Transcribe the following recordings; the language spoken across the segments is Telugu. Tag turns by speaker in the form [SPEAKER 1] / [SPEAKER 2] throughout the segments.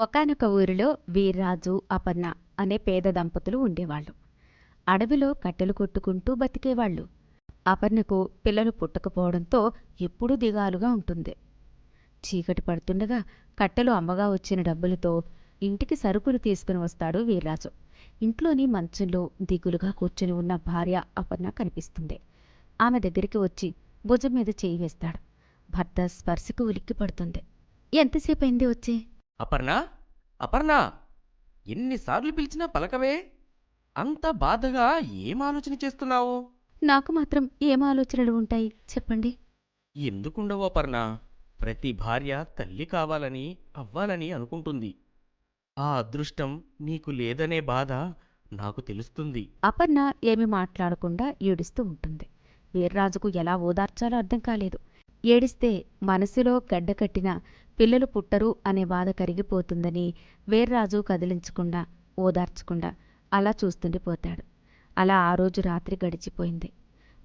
[SPEAKER 1] ఒకానొక ఊరిలో వీర్రాజు అపర్ణ అనే పేద దంపతులు ఉండేవాళ్ళు. అడవిలో కట్టెలు కొట్టుకుంటూ బతికేవాళ్ళు. అపర్ణకు పిల్లలు పుట్టకపోవడంతో ఎప్పుడూ దిగాలుగా ఉంటుంది. చీకటి పడుతుండగా కట్టెలు అమ్మగా వచ్చిన డబ్బులతో ఇంటికి సరుకులు తీసుకుని వస్తాడు వీర్రాజు. ఇంట్లోని మంచంలో దిగులుగా కూర్చుని ఉన్న భార్య అపర్ణ కనిపిస్తుంది. ఆమె దగ్గరికి వచ్చి భుజం మీద చేయి వేస్తాడు. భర్త స్పర్శకు ఉలిక్కి పడుతుంది ఎంతసేపు అయింది వచ్చి?
[SPEAKER 2] అపర్ణ? అపర్ణ! ఎన్నిసార్లు పిలిచినా పలకవే? అంత బాధగా ఏం ఆలోచన చేస్తున్నావు?
[SPEAKER 1] నాకు మాత్రం ఏం ఆలోచనలు ఉంటాయి? చెప్పండి.
[SPEAKER 2] ఎందుకుండవు అపర్ణ? ప్రతి భార్య తల్లి కావాలని అవ్వాలని అనుకుంటుంది. ఆ అదృష్టం నీకు లేదనే బాధ నాకు తెలుస్తుంది.
[SPEAKER 1] అపర్ణ ఏమి మాట్లాడకుండా ఏడుస్తూ ఉంటుంది. వీర్రాజుకు ఎలా ఓదార్చాలో అర్థం కాలేదు. ఏడిస్తే మనసులో గడ్డ కట్టిన పిల్లలు పుట్టరు అనే బాధ కరిగిపోతుందని వీర్రాజు కదిలించకుండా ఓదార్చకుండా అలా చూస్తుండిపోతాడు అలా ఆ రోజు రాత్రి గడిచిపోయింది.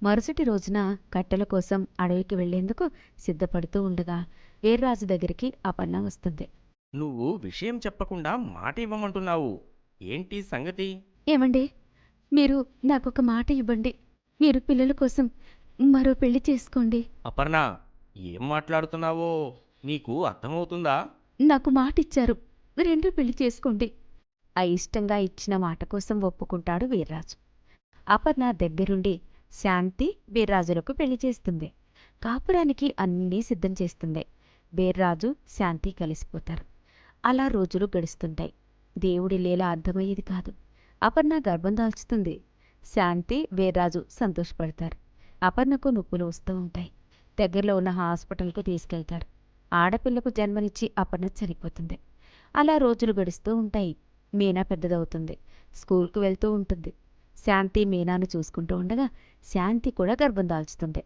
[SPEAKER 1] మరుసటి రోజున కట్టెల కోసం అడవికి వెళ్ళేందుకు సిద్ధపడుతూ ఉండగా వీర్రాజు దగ్గరికి అపర్ణ వస్తుంది.
[SPEAKER 2] నువ్వు విషయం చెప్పకుండా మాట ఇవ్వమంటున్నావు. ఏంటి సంగతి?
[SPEAKER 1] ఏమండి? మీరు నాకొక మాట ఇవ్వండి. మీరు పిల్లల కోసం మరో పెళ్ళి చేసుకోండి.
[SPEAKER 2] అపర్ణ ఏం మాట్లాడుతున్నావో? నీకు అర్థమవుతుందా?
[SPEAKER 1] నాకు మాట ఇచ్చారు రెండో పెళ్ళి చేసుకోండి. ఆ ఇష్టంగా ఇచ్చిన మాట కోసం ఒప్పుకుంటాడు వీర్రాజు. అపర్ణ దగ్గరుండి శాంతి వీర్రాజులకు పెళ్ళి చేస్తుంది. కాపురానికి అన్నీ సిద్ధం చేస్తుంది. వీర్రాజు శాంతి కలిసిపోతారు. అలా రోజులు గడుస్తుంటాయి. దేవుడి లీల అర్థమయ్యేది కాదు. అపర్ణ గర్భం దాల్చుతుంది. శాంతి వీర్రాజు సంతోషపడతారు. అపర్ణకు నొప్పులు వస్తూ ఉంటాయి. దగ్గరలో ఉన్న హాస్పిటల్కు తీసుకెళ్తారు. ఆడపిల్లకు జన్మనిచ్చి అపర్ణ చనిపోతుంది అలా రోజులు గడుస్తూ ఉంటాయి. మీనా పెద్దదవుతుంది. స్కూల్కు వెళ్తూ ఉంటుంది. శాంతి మీనాను చూసుకుంటూ ఉండగా శాంతి కూడా గర్భం దాల్చుతుంది.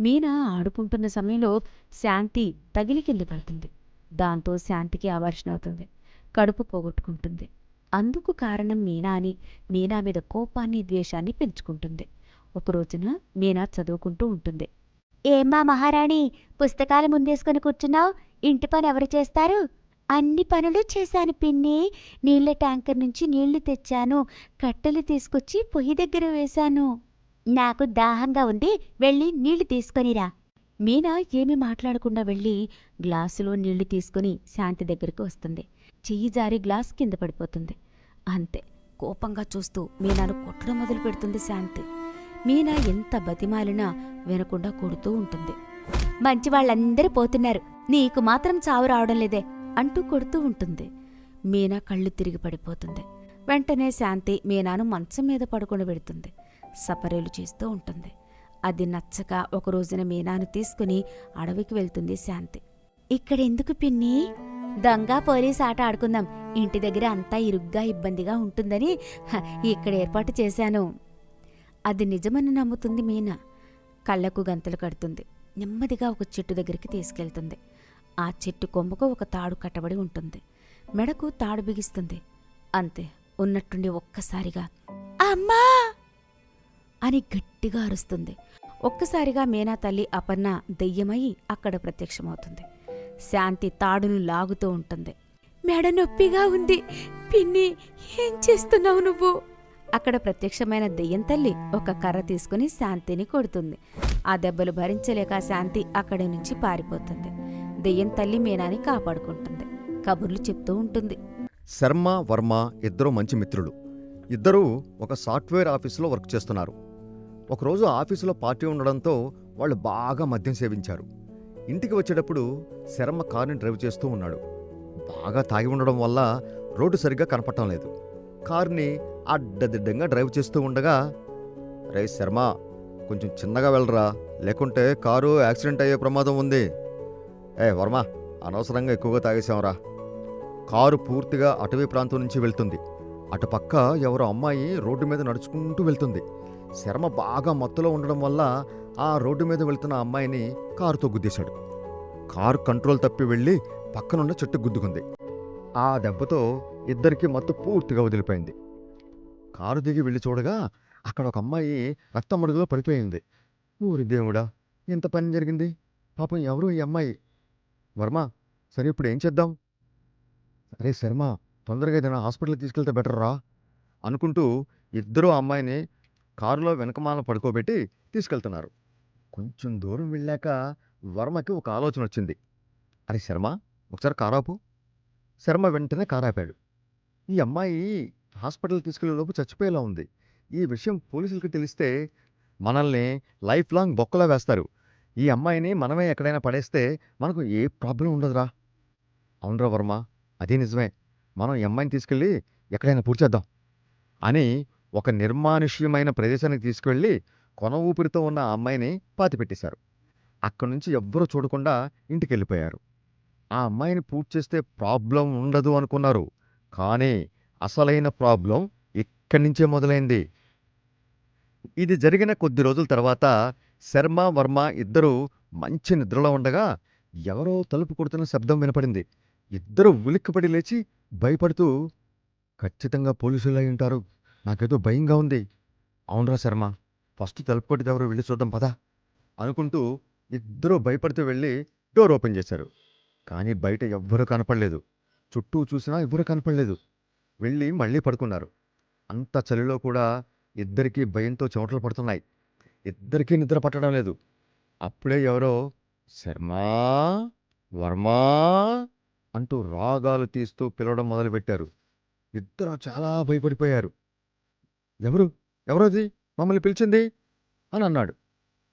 [SPEAKER 1] మీనా ఆడుకుంటున్న సమయంలో శాంతి తగిలి కింద పడుతుంది. దాంతో శాంతికి అవర్షణ అవుతుంది. కడుపు పోగొట్టుకుంటుంది. అందుకు కారణం మీనా అని మీనా మీద కోపాన్ని ద్వేషాన్ని పెంచుకుంటుంది. ఒక రోజున మీనా చదువుకుంటూ ఉంటుంది. ఏమ్మా మహారాణి పుస్తకాలు ముందేసుకొని కూర్చున్నావు? ఇంటి పని ఎవరు చేస్తారు? అన్ని పనులు చేశాను పిన్ని. నీళ్ళ ట్యాంకర్ నుంచి నీళ్ళు తెచ్చాను. కట్టెలు తీసుకొచ్చి పొయ్యి దగ్గర వేశాను. నాకు దాహంగా ఉంది. వెళ్ళి నీళ్ళు తీసుకొనిరా మీనా ఏమీ మాట్లాడకుండా వెళ్ళి గ్లాసులో నీళ్ళు తీసుకుని శాంతి దగ్గరికి వస్తుంది. చెయ్యి జారి గ్లాస్ కింద పడిపోతుంది. అంతే. కోపంగా చూస్తూ మీనాను కొట్టడం మొదలు పెడుతుంది శాంతి. మీనా ఎంత బతిమాలినా వినకుండా కొడుతూ ఉంటుంది. మంచి వాళ్ళందరూ పోతున్నారు. నీకు మాత్రం చావు రావడం లేదే అంటూ కొడుతూ ఉంటుంది. మీనా కళ్ళు తిరిగి పడిపోతుంది. వెంటనే శాంతి మీనాను మంచం మీద పడుకొని పెడుతుంది సపరేలు చేస్తూ ఉంటుంది. అది నచ్చక ఒక రోజున మీనాను తీసుకుని అడవికి వెళ్తుంది శాంతి. ఇక్కడ ఎందుకు పిన్ని? దొంగ పోలీస్ ఆట ఆడుకుందాం. ఇంటి దగ్గర అంతా ఇరుగ్గా ఇబ్బందిగా ఉంటుందని ఇక్కడ ఏర్పాటు చేశాను. అది నిజమని నమ్ముతుంది మీనా. కళ్ళకు గంతలు కడుతుంది. నెమ్మదిగా ఒక చెట్టు దగ్గరికి తీసుకెళ్తుంది. ఆ చెట్టు కొమ్మకు ఒక తాడు కట్టబడి ఉంటుంది. మెడకు తాడు బిగిస్తుంది. అంతే ఉన్నట్టుండి ఒక్కసారిగా అమ్మా! అని గట్టిగా అరుస్తుంది. ఒక్కసారిగా మీనా తల్లి అపర్ణ దెయ్యమై అక్కడ ప్రత్యక్షమవుతుంది. శాంతి తాడును లాగుతూ ఉంటుంది. మెడ నొప్పిగా ఉంది. పిన్ని ఏం చేస్తున్నావు నువ్వు? అక్కడ ప్రత్యక్షమైన దెయ్యం తల్లి ఒక కర్ర తీసుకుని శాంతిని కొడుతుంది. ఆ దెబ్బలు భరించలేక శాంతి అక్కడి నుంచి పారిపోతుంది. దెయ్యం తల్లి మీనాని కాపాడుకుంటుంది. కబుర్లు చెప్తూ ఉంటుంది.
[SPEAKER 3] శర్మ వర్మ ఇద్దరు మంచి మిత్రులు. ఇద్దరూ ఒక సాఫ్ట్వేర్ ఆఫీసులో వర్క్ చేస్తున్నారు. ఒకరోజు ఆఫీసులో పార్టీ ఉండడంతో వాళ్ళు బాగా మద్యం సేవించారు. ఇంటికి వచ్చేటప్పుడు శర్మ కార్ని డ్రైవ్ చేస్తూ ఉన్నాడు. బాగా తాగి ఉండడం వల్ల రోడ్డు సరిగ్గా కనపడటం లేదు. కార్ని అడ్డదిడ్డంగా డ్రైవ్ చేస్తూ ఉండగా రే శర్మ కొంచెం చిన్నగా వెళ్ళరా. లేకుంటే కారు యాక్సిడెంట్ అయ్యే ప్రమాదం ఉంది. ఏ వర్మ అనవసరంగా ఎక్కువగా తాగేశాంరా కారు పూర్తిగా అటవీ ప్రాంతం నుంచి వెళ్తుంది. అటుపక్క ఎవరో అమ్మాయి రోడ్డు మీద నడుచుకుంటూ వెళ్తుంది. శర్మ బాగా మత్తులో ఉండడం వల్ల ఆ రోడ్డు మీద వెళ్తున్న అమ్మాయిని కారుతో గుద్దేశాడు. కారు కంట్రోల్ తప్పి వెళ్ళి పక్కనున్న చెట్టు గుద్దుకుంది. ఆ దెబ్బతో ఇద్దరికి మత్తు పూర్తిగా వదిలిపోయింది. కారు దిగి వెళ్ళి చూడగా అక్కడ ఒక అమ్మాయి రక్తమడుగులో పడిపోయింది. ఊరి దేవుడా ఎంత పని జరిగింది? పాపం ఎవరు ఈ అమ్మాయి? వర్మ సరే ఇప్పుడు ఏం చేద్దాం? అరే శర్మ తొందరగా ఏదైనా హాస్పిటల్కి తీసుకెళ్తే బెటర్ రా అనుకుంటూ ఇద్దరు అమ్మాయిని కారులో వెనకమాల పడుకోబెట్టి తీసుకెళ్తున్నారు. కొంచెం దూరం వెళ్ళాక వర్మకి ఒక ఆలోచన వచ్చింది. అరే శర్మ ఒకసారి కారాపు శర్మ వెంటనే కారాపాడు ఈ అమ్మాయి హాస్పిటల్ తీసుకెళ్ళే లోపు చచ్చిపోయేలా ఉంది. ఈ విషయం పోలీసులకు తెలిస్తే మనల్ని లైఫ్ లాంగ్ బొక్కలా వేస్తారు. ఈ అమ్మాయిని మనమే ఎక్కడైనా పడేస్తే మనకు ఏ ప్రాబ్లం ఉండదురా? అవునరా వర్మ అదే నిజమే. మనం ఈ అమ్మాయిని తీసుకెళ్ళి ఎక్కడైనా పూడ్చేద్దాం అని ఒక నిర్మానుష్యమైన ప్రదేశానికి తీసుకువెళ్ళి కొన ఊపిరితో ఉన్న ఆ అమ్మాయిని పాతిపెట్టేశారు అక్కడి నుంచి ఎవ్వరూ చూడకుండా ఇంటికి వెళ్ళిపోయారు ఆ అమ్మాయిని పూర్తి చేస్తే ప్రాబ్లం ఉండదు అనుకున్నారు. కానీ అసలైన ప్రాబ్లం ఇక్కడి నుంచే మొదలైంది. ఇది జరిగిన కొద్ది రోజుల తర్వాత శర్మ వర్మ ఇద్దరూ మంచి నిద్రలో ఉండగా ఎవరో తలుపు కొడుతున్న శబ్దం వినపడింది. ఇద్దరు ఉలిక్కిపడి లేచి భయపడుతూ ఖచ్చితంగా పోలీసులు అయి ఉంటారు. నాకేదో భయంగా ఉంది. అవునరా శర్మ ఫస్ట్ తలుపు కొట్టి ఎవరో వెళ్ళి చూద్దాం పదా. అనుకుంటూ ఇద్దరూ భయపడుతూ వెళ్ళి డోర్ ఓపెన్ చేశారు. కానీ బయట ఎవ్వరూ కనపడలేదు. చుట్టూ చూసినా ఎవ్వరూ కనపడలేదు. వెళ్ళి మళ్ళీ పడుకున్నారు. అంత చలిలో కూడా ఇద్దరికీ భయంతో చెమటలు పడుతున్నాయి. ఇద్దరికీ నిద్ర పట్టడం లేదు. అప్పుడే ఎవరో శర్మా వర్మా అంటూ రాగాలు తీస్తూ పిలవడం మొదలుపెట్టారు. ఇద్దరు చాలా భయపడిపోయారు. ఎవరు? ఎవరోది మమ్మల్ని పిలిచింది? అని అన్నాడు.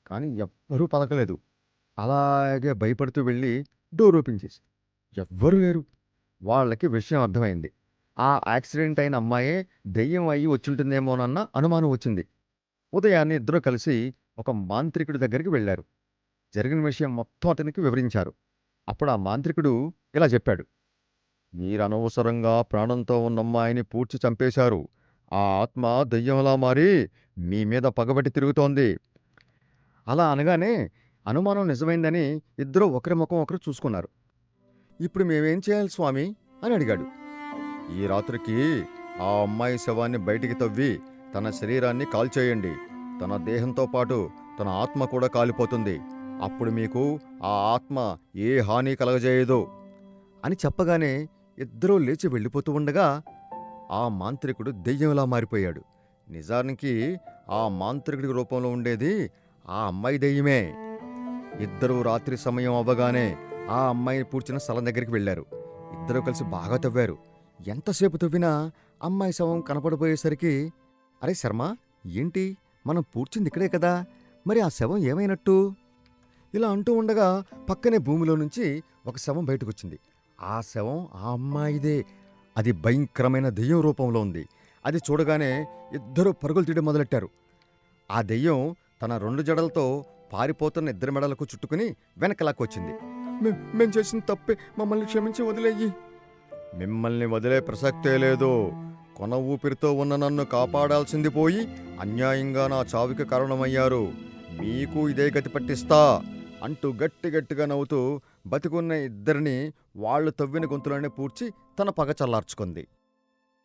[SPEAKER 3] కానీ ఎవ్వరూ పలకలేదు. అలాగే భయపడుతూ వెళ్ళి డోర్ ఓపెన్ చేసి ఎవ్వరూ లేరు? వాళ్ళకి విషయం అర్థమైంది. ఆ యాక్సిడెంట్ అయిన అమ్మాయే దెయ్యం అయ్యి వచ్చింటుందేమోనన్న అనుమానం వచ్చింది. ఉదయాన్నే ఇద్దరూ కలిసి ఒక మాంత్రికుడి దగ్గరికి వెళ్ళారు. జరిగిన విషయం మొత్తం అతనికి వివరించారు. అప్పుడు ఆ మాంత్రికుడు ఇలా చెప్పాడు. మీరు అనవసరంగా ప్రాణంతో ఉన్న అమ్మాయిని పూడ్చి చంపేశారు. ఆ ఆత్మ దెయ్యంలా మారి మీ మీద పగబట్టి తిరుగుతోంది. అలా అనగానే అనుమానం నిజమైందని ఇద్దరూ ఒకరి ముఖం ఒకరు చూసుకున్నారు. ఇప్పుడు మేమేం చేయాలి స్వామి? అని అడిగాడు. ఈ రాత్రికి ఆ అమ్మాయి శవాన్ని బయటికి తవ్వి తన శరీరాన్ని కాల్చేయండి. తన దేహంతో పాటు తన ఆత్మ కూడా కాలిపోతుంది. అప్పుడు మీకు ఆ ఆత్మ ఏ హాని కలగజేయదు. అని చెప్పగానే ఇద్దరూ లేచి వెళ్ళిపోతూ ఉండగా ఆ మాంత్రికుడు దెయ్యంలా మారిపోయాడు. నిజానికి ఆ మాంత్రికుడి రూపంలో ఉండేది ఆ అమ్మాయి దెయ్యమే. ఇద్దరూ రాత్రి సమయం అవ్వగానే ఆ అమ్మాయిని పూడ్చిన స్థలం దగ్గరికి వెళ్ళారు. ఇద్దరూ కలిసి బాగా తవ్వారు. ఎంతసేపు తవ్వినా అమ్మాయి శవం కనపడిపోయేసరికి అరే శర్మ ఏంటి? మనం పూడ్చింది ఇక్కడే కదా. మరి ఆ శవం ఏమైనట్టు? ఇలా అంటూ ఉండగా పక్కనే భూమిలో నుంచి ఒక శవం బయటకొచ్చింది. ఆ శవం ఆ అమ్మాయిదే. అది భయంకరమైన దెయ్యం రూపంలో ఉంది. అది చూడగానే ఇద్దరు పరుగులు తీయడం మొదలెట్టారు. ఆ దెయ్యం తన రెండు జడలతో పారిపోతున్న ఇద్దరి మెడలకు చుట్టుకుని వెనకలాక్కొచ్చింది మేం చేసిన తప్పే. మమ్మల్ని క్షమించి వదిలేయి. మిమ్మల్ని వదిలే ప్రసక్తే లేదు. కొన ఊపిరితో ఉన్న నన్ను కాపాడాల్సింది పోయి అన్యాయంగా నా చావుకి కారణమయ్యారు. మీకు ఇదే గతి పట్టిస్తా అంటూ గట్టి గట్టిగా నవ్వుతూ బతికున్న ఇద్దరిని వాళ్ళు తవ్విన గొంతులోనే పూడ్చి తన పగ చల్లార్చుకుంది.